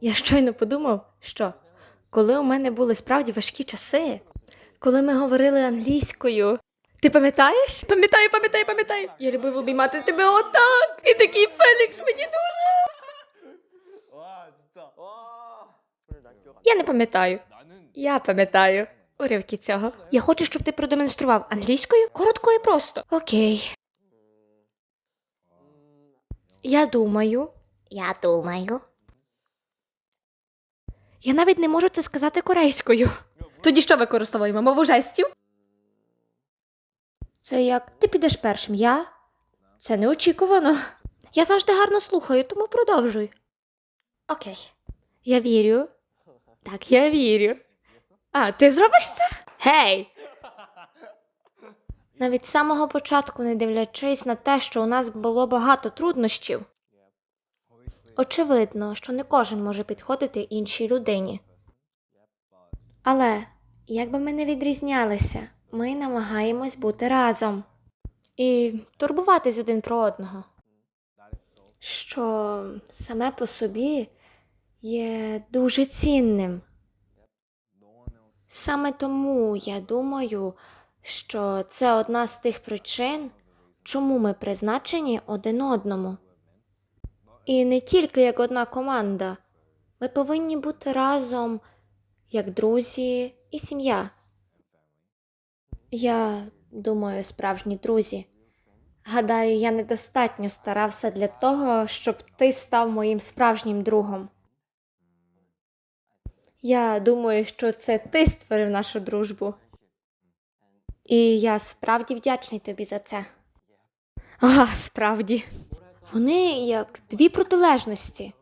Я щойно подумав, що коли у мене були справді важкі часи, коли ми говорили англійською. Ти пам'ятаєш? Пам'ятаю, пам'ятаю, пам'ятаю. Я любив обіймати тебе отак. І такий Фелікс мені дуже. Я не пам'ятаю. Я пам'ятаю уривки цього. Я хочу, щоб ти продемонстрував англійською коротко і просто. Окей. Я думаю. Я думаю. Я навіть не можу це сказати корейською. Тоді що використовуємо? Мову жестів? Це як ти підеш першим. Я? Це неочікувано. Я завжди гарно слухаю, тому продовжуй. Окей. Я вірю. Так, я вірю. А, ти зробиш це? Гей! Навіть з самого початку, не дивлячись на те, що у нас було багато труднощів, очевидно, що не кожен може підходити іншій людині. Але, як би ми не відрізнялися, ми намагаємось бути разом і турбуватись один про одного, що саме по собі є дуже цінним. Саме тому я думаю, що це одна з тих причин, чому ми призначені один одному. І не тільки як одна команда. Ми повинні бути разом як друзі і сім'я. Я думаю, справжні друзі. Гадаю, я недостатньо старався для того, щоб ти став моїм справжнім другом. Я думаю, що це ти створив нашу дружбу. І я справді вдячний тобі за це. А, справді. Вони як дві протилежності.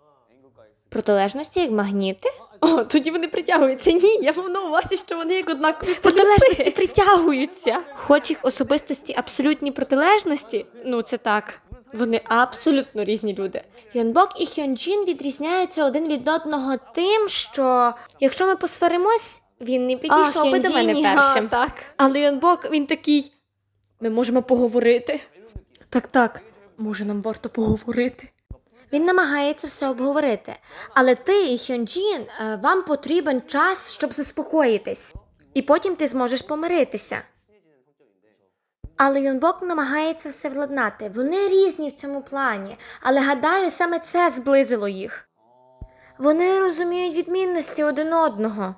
Протилежності як магніти? О, тоді вони притягуються. Ні, я мав на увазі, що вони як однакові протилежності притягуються. Хоч їх особистості абсолютні протилежності, ну це так. Вони абсолютно різні люди. Йонбок і Хьонджін відрізняються один від одного тим, що якщо ми посваримось, він не підійшов би до мене першим. га, так. Але Йонбок він такий. Ми можемо поговорити. Так, так, може, нам варто поговорити. Він намагається все обговорити. Але ти і Хьонджін, е, вам потрібен час, щоб заспокоїтись. І потім ти зможеш помиритися. Але Йонбок намагається все владнати. Вони різні в цьому плані, але гадаю, саме це зблизило їх. Вони розуміють відмінності один одного.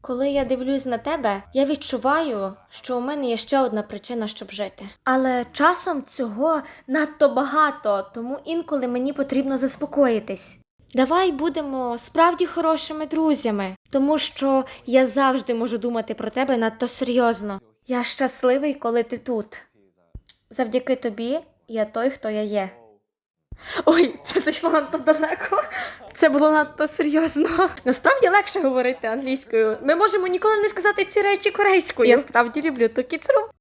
Коли я дивлюсь на тебе, я відчуваю, що у мене є ще одна причина, щоб жити. Але часом цього надто багато, тому інколи мені потрібно заспокоїтись. Давай будемо справді хорошими друзями, тому що я завжди можу думати про тебе надто серйозно. Я щасливий, коли ти тут. Завдяки тобі я той, хто я є. Ой, це зайшло надто далеко. Це було надто серйозно. Насправді легше говорити англійською. Ми можемо ніколи не сказати ці речі корейською. Я справді люблю ту кіцру.